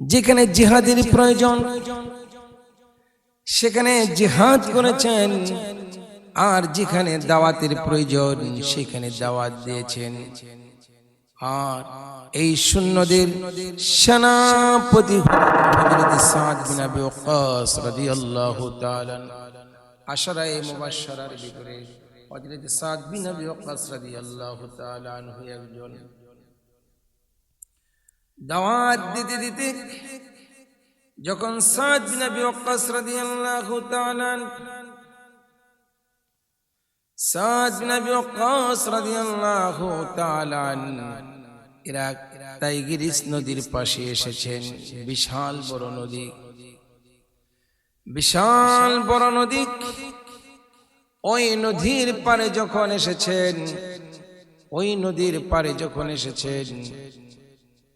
যেখানে জিহাদের প্রয়োজন, সেখানে জিহাদ করেছেন। আর যেখানে দাওয়াতের প্রয়োজন, সেখানে দাওয়াত দিয়েছেন। আর এই শূন্যদের সেনাপতি আশরায়ে মুবাশশারার ভিতরে হযরত সাদ বিন আবি ওয়াক্কাস রাদিয়াল্লাহু তাআলা আনহু একজন দাওয়াত দিতে দিতে যখন সাদ বিন আবি ওয়াক্কাস রাদিয়াল্লাহু তাআলা সাদ বিন আবি ওয়াক্কাস রাদিয়াল্লাহু তাআলা এরা টাইগিরিস নদীর পাশে এসেছেন। বিশাল বড় নদী। বিশাল বড় নদী। ওই নদীর পারে যখন এসেছেন, ওই নদীর পারে যখন এসেছেন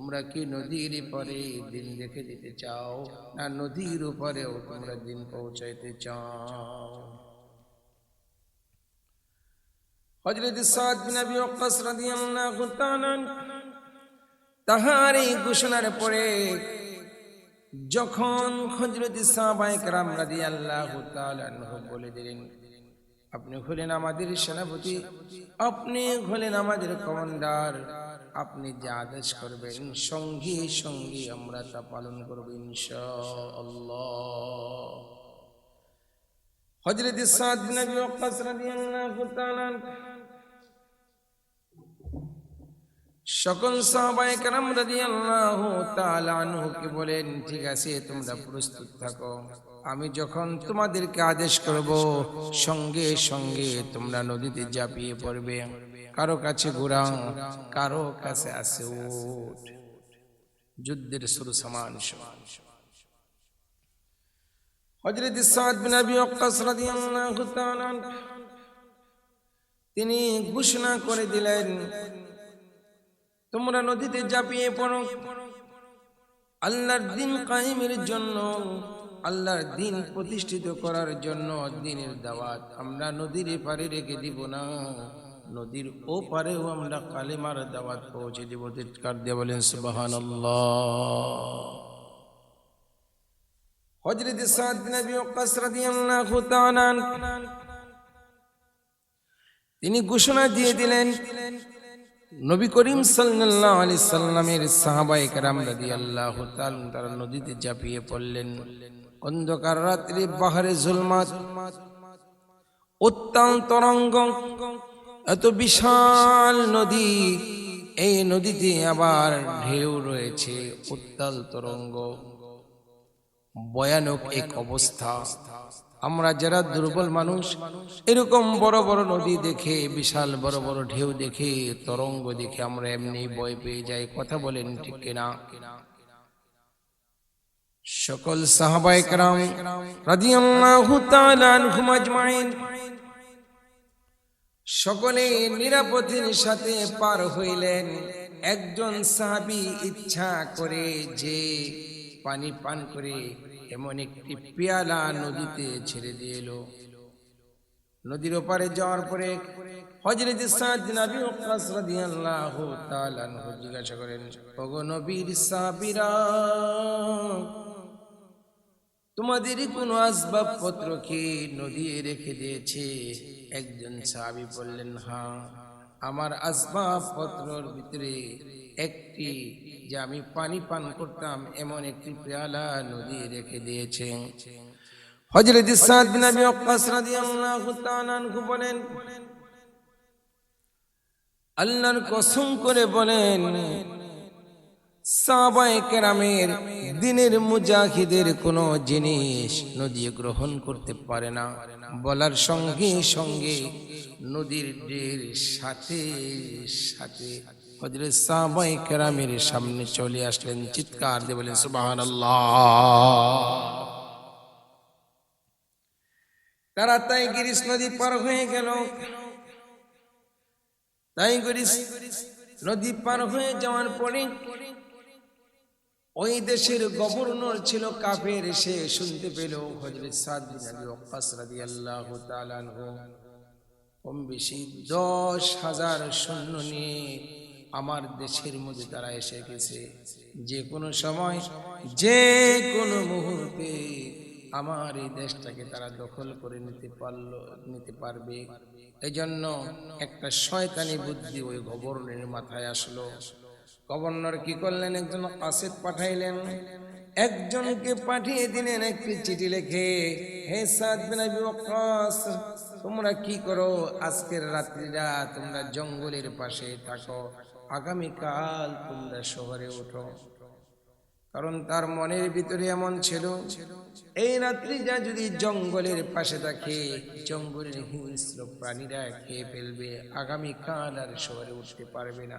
তোমরা কি নদীর পরে দিন রেখে দিতে চাও? না নদীর উপরেও তোমরা দিন পৌঁছাইতে চাও? হযরত সাদ বিন আবি ওয়াক্কাস রাদিয়াল্লাহু তাআলা তাহার এই ঘোষণার পরে যখন হজরত সাহাবায়ে কেরাম রাদিয়াল্লাহু তাআলা বলে দিলেন, আপনি হলেন আমাদের সেনাপতি, আপনি হলেন আমাদের কমান্ডার। আপনি যা আদেশ করবেন, সঙ্গে সঙ্গে আমরা তা পালন করব ইনশাআল্লাহ। হযরত সাদ বিন আবি ওয়াক্কাস রাদিয়াল্লাহু তাআলা সকল সাহাবায়ে বলেন, ঠিক আছে, তোমরা প্রস্তুত থাকো। আমি যখন তোমাদেরকে আদেশ করব, সঙ্গে সঙ্গে তোমরা নদীতে ঝাঁপিয়ে পড়বে। কারও কাছে ঘোড়া কারও কাছে আছে উট যুদ্ধের শুরু সমান সমান হযরত সাদ বিন আবি ওয়াক্কাস রাদিয়াল্লাহু তাআলা তিনি ঘোষণা করে দিলেন, তোমরা নদীতে ঝাঁপিয়ে পড়ো। আল্লাহর দিন কায়েমের জন্য, আল্লাহর দিন প্রতিষ্ঠিত করার জন্য দিনের দাওয়াত আমরা নদীর এপারে রেখে দিব না। নদীর ও পারেও আমরা কালেমার দাওয়াত পৌঁছে দিব চিৎকার দিয়ে বলেন সুবাহান তিনি ঘোষণা দিয়ে দিলেন, নবী করিম সাল্লাল্লাহু আলাইহি সাল্লামের সাহাবায়ে কেরাম রাদিয়াল্লাহু তারা নদীতে ঝাঁপিয়ে পড়লেন। অন্ধকার রাত্রি বাহারে জুলমাত উত্তাল এত বিশাল নদী, এই নদীতে আবার ঢেউ রয়েছে, উত্তাল তরঙ্গ। ভয়ানক এক অবস্থা। আমরা যারা দুর্বল মানুষ, এরকম বড় বড় নদী দেখে, বিশাল বড় বড় ঢেউ দেখে, তরঙ্গ দেখে আমরা এমনি বয় পেয়ে যাই, কথা বলেন ঠিক কিনা? সকল সাহাবাইকরাম রাদিয়াল্লাহু তাআলা আনহুম আজমাইন সকলে নিরাপদের সাথে পার হইলেন। একজন সাহাবি ইচ্ছা করে যে পানি পান করে এমন একটি পেয়ালা নদীতে ছেড়ে দিয়ে এলো। নদীর ওপারে যাওয়ার পরে হজরত সাদ বিন আবি ওয়াক্কাস রাদিয়াল্লাহু তাআলা জিজ্ঞাসা করেন, ওগো নবীর সাহাবীরা তোমাদের কোনো আসবাবপত্র কি নদী রেখে দিয়েছে? একজন সাহাবী বললেন হ্যাঁ আমার আসবাবপত্রর ভিতরে একটি যে আমি পানি পান করতাম, এমন একটি পেয়ালা নদী রেখে দিয়েছে। হযরত সাদ বিন আবি ওয়াক্কাস রাদিয়াল্লাহু তাআলা আনহু বলেন, আল্লাহর কসম করে বলেন সাহাবায়ে কেরামের দিনের মুজাহিদের কোনো জিনিস নদী গ্রহণ করতে পারে না। বলার সঙ্গে সঙ্গে নদীর ঢের সাথে সাথে হজরত সাহাবায়ে কেরামের সামনে চলে আসলেন, চিৎকার দিয়ে বলেন সুবহানাল্লাহ। তারা তাই গিরিশ নদী পার হয়ে গেল। তাই গিরিশ নদী পার হয়ে যাওয়ার পরে ওই দেশের গভর্নর ছিল কাফের, সে শুনতে পেল হজরত সাদ বিন আবি ওয়াক্কাস রাদিয়াল্লাহু তাআলা আনহু। কম বেশি দশ হাজার সৈন্য নিয়ে আমার দেশের মধ্যে তারা এসে গেছে। যে কোনো সময়, যে কোনো মুহূর্তে আমার এই দেশটাকে তারা দখল করে নিতে পারল, নিতে পারবে। এই জন্য একটা শয়তানি বুদ্ধি ওই গভর্নরের মাথায় আসলো। গভর্নর কি করলেন? একজন কাসেদ পাঠাইলেন। একজনকে পাঠিয়ে দিলেন একটি চিঠি লেখে, হে সাদ তোমরা কি করো? আজকের রাত্রিটা তোমরা জঙ্গলের পাশে থাকো। আগামীকাল তোমরা শহরে ওঠো। কারণ তার মনের ভিতরে এমন ছিল, এই রাত্রিটা যদি জঙ্গলের পাশে থাকে, জঙ্গলের হিংস্র প্রাণীরা খেয়ে ফেলবে। আগামীকাল আর শহরে উঠতে পারবে না।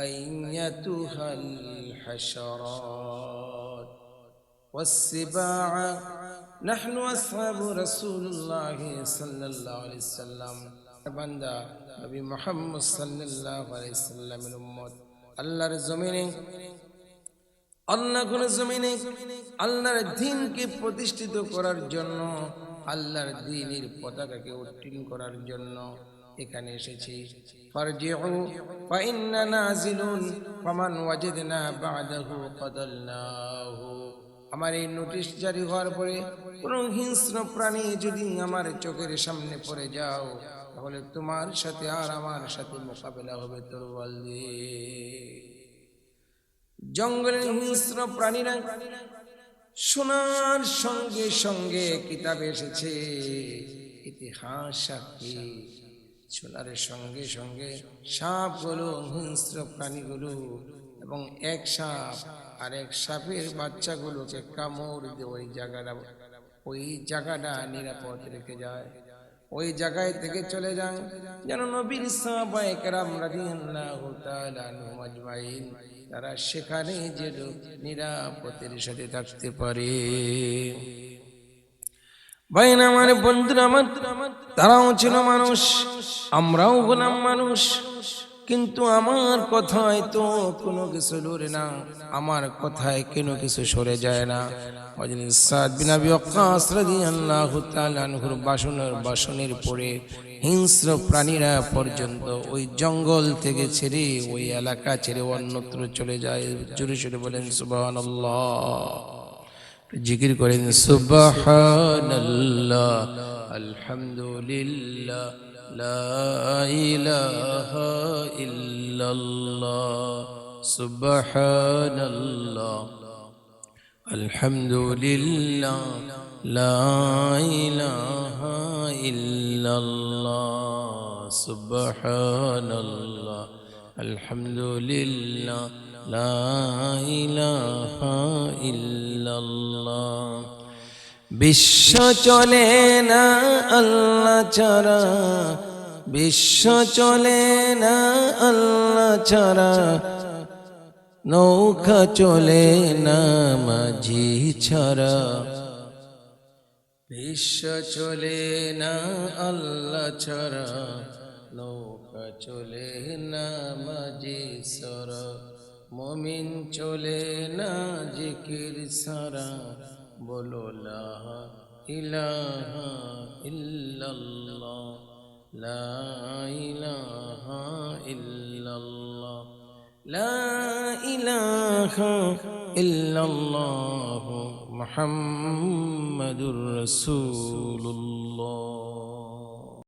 أيتها الحشرات والسباع نحن أصحاب رسول الله صلى الله عليه وسلم বান্দা নবী মুহাম্মদ সাল্লাল্লাহু আলাইহি সাল্লামের উম্মত আল্লাহর জমিনে আল্লাহ কোন জমিনে আল্লাহর দ্বীনকে প্রতিষ্ঠিত করার জন্য আল্লাহর দ্বীনের পতাকাকে উত্তীর্ণ করার জন্য এখানে এসেছি। আমার এই নোটিশ জারি হওয়ার পরে কোন হিংস্র প্রাণী যদি আমার চোখের সামনে পড়ে যাও, তাহলে তোমার সাথে আর আমার সাথে মোকাবেলা হবে তরোয়াল দিয়ে জঙ্গলের হিংস্র প্রাণীরা শোনার সঙ্গে সঙ্গে কিতাবে এসেছে, ইতিহাস সাক্ষী সোনারের সঙ্গে সঙ্গে সাপগুলো, হিংস্র প্রাণীগুলো এবং এক সাপ আর এক সাপের বাচ্চাগুলোকে কামড় দিয়ে ওই জায়গাটা ওই জায়গাটা নিরাপদ রেখে যায়। ওই জায়গায় থেকে চলে যান। যেন নবীর আজমাইন, তারা সেখানে যে নিরাপদের সাথে থাকতে পারে। বাইন আমার বন্ধুরা আমার, তারাও ছিল মানুষ, আমরাও হলাম মানুষ। কিন্তু আমার কথায় তো কোনো কিছু লড়ে না, আমার কথায় কোনো কিছু সরে যায় না? বাসনের বাসনের পরে হিংস্র প্রাণীরা পর্যন্ত ওই জঙ্গল থেকে ছেড়ে ওই এলাকা ছেড়ে অন্যত্র চলে যায়। জোরে জোরে বলেন, সুবহানাল্লাহ। জিকির করেন সুবহানাল্লাহ আলহামদুলিল্লাহ লা ইলাহা ইল্লাল্লাহ সুবহানাল্লাহ আলহামদুলিল্লাহ লা ইলাহা ইল্লাল্লাহ সুবহানাল্লাহ। আলহামদুলিল্লাহ, লা ইলাহা ইল্লাল্লাহ। বিশ্ব চলে না আল্লাহ ছাড়া, বিশ্ব চলে না আল্লাহ ছাড়া। নৌকা চলে না মাঝি ছাড়া। বিশ্ব চলে না আল্লাহ ছাড়া চলে না মাঝে সরা। মমিন চলে না জিকির সারা। বলো লাহা ইলাহা ইল্লাল্লাহ। লা ইলাহা ইল্লাল্লাহ। লা